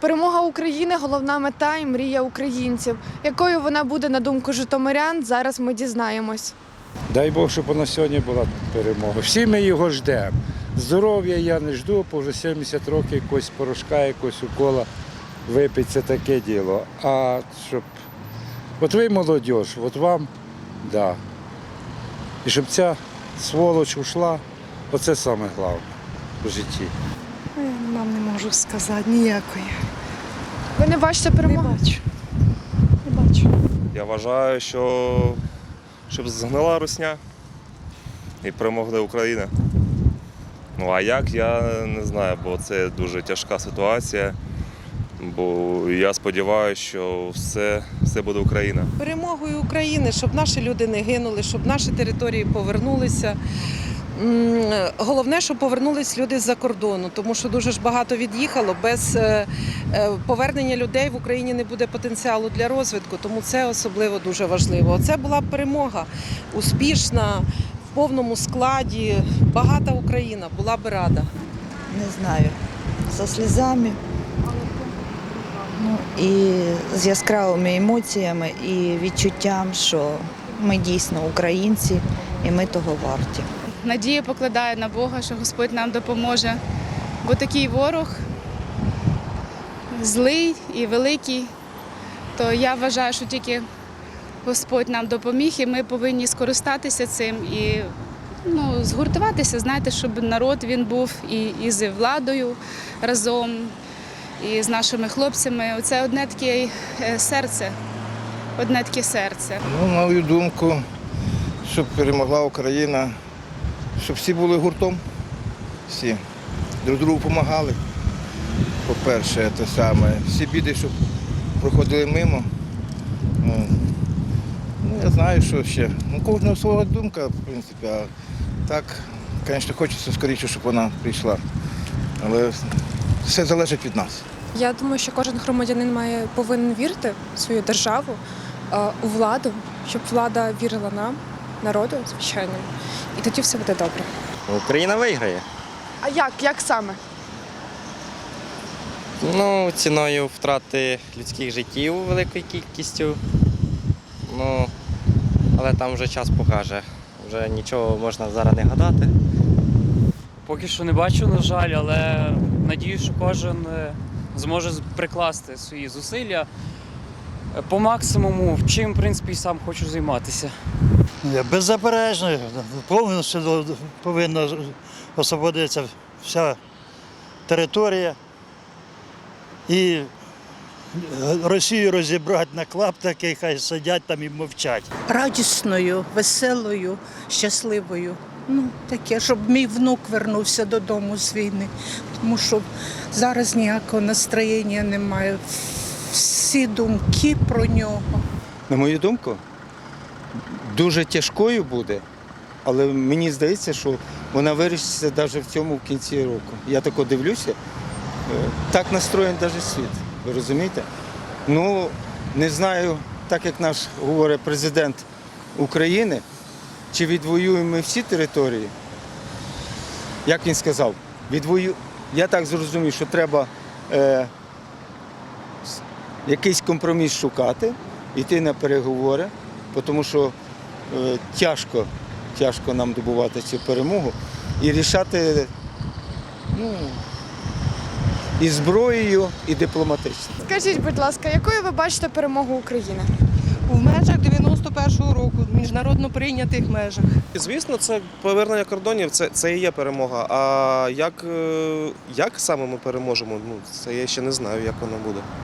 Перемога України головна мета і мрія українців. Якою вона буде на думку житомирян, зараз ми дізнаємось. Дай Бог, щоб вона сьогодні була перемога. Всі ми його ждемо. Здоров'я я не жду, бо вже 70 років якось порошка, якось укола випити, це таке діло. А щоб. От ви молодь, от вам, да. І щоб ця сволоч ушла, оце саме головне в житті. Можу сказати ніякої. Ви не бачите Не бачу. Не бачу. Я вважаю, що щоб згнила русня і перемогла Україна. Ну а як, я не знаю, бо це дуже тяжка ситуація. Бо я сподіваюся, що все, все буде Україна. перемогою України, щоб наші люди не гинули, щоб наші території повернулися. Головне, щоб повернулись люди з-за кордону, тому що дуже ж багато від'їхало. Без е, е, повернення людей в Україні не буде потенціалу для розвитку, тому це особливо дуже важливо. Це була перемога успішна, в повному складі, багата Україна була би рада. Не знаю. Со сльозами. Ну, і з яскравими емоціями і відчуттям, що ми дійсно українці і ми того варті. Надію покладаю на Бога, що Господь нам допоможе. Бо такий ворог злий і великий, то я вважаю, що тільки Господь нам допоміг, і ми повинні скористатися цим і ну, згуртуватися, знаєте, щоб народ він був і, і з владою разом, і з нашими хлопцями. Оце одне таке е, серце, одне таке серце. Ну, мою думку, щоб перемогла Україна, щоб всі були гуртом, всі друг другу допомагали. По-перше, те саме, всі біди, щоб проходили мимо. Ну, ну, я знаю, що ще. Ну, кожного свого думка, в принципі, а так, звісно, хочеться скоріше, щоб вона прийшла. Але все залежить від нас. Я думаю, що кожен громадянин має повинен вірити в свою державу, е, у владу, щоб влада вірила нам, народу, звичайно. І тоді все буде добре. Україна виграє. А як? Як саме? Ну, ціною втрати людських життів великою кількістю. Ну, але там вже час покаже. Вже нічого можна зараз не гадати. Поки що не бачу, на жаль, але надію, що кожен е, зможе прикласти свої зусилля е, по максимуму, чим, в принципі, і сам хочу займатися. Беззаперечно, повністю повинна освободитися вся територія і Росію розібрати на клаптики, хай сидять там і мовчать. радісною, веселою, щасливою. Ну, таке, щоб мій внук вернувся додому з війни. Тому що зараз ніякого настроєння немає. Всі думки про нього. На мою думку, дуже тяжкою буде, але мені здається, що вона вирішиться навіть в цьому в кінці року. Я тако дивлюся, е, так настроєн навіть світ. Ви розумієте? Ну, не знаю, так як наш говорить президент України, чи відвоюємо ми всі території. Як він сказав, відвою... я так зрозумів, що треба е, якийсь компроміс шукати, йти на переговори, тому що е, тяжко, тяжко нам добувати цю перемогу і рішати ну, і зброєю, і дипломатично. Скажіть, будь ласка, якою ви бачите перемогу України? В межах 91-го року, в міжнародно прийнятих межах. Звісно, це повернення кордонів, це, це і є перемога. А як, е, як саме ми переможемо, ну, це я ще не знаю, як воно буде.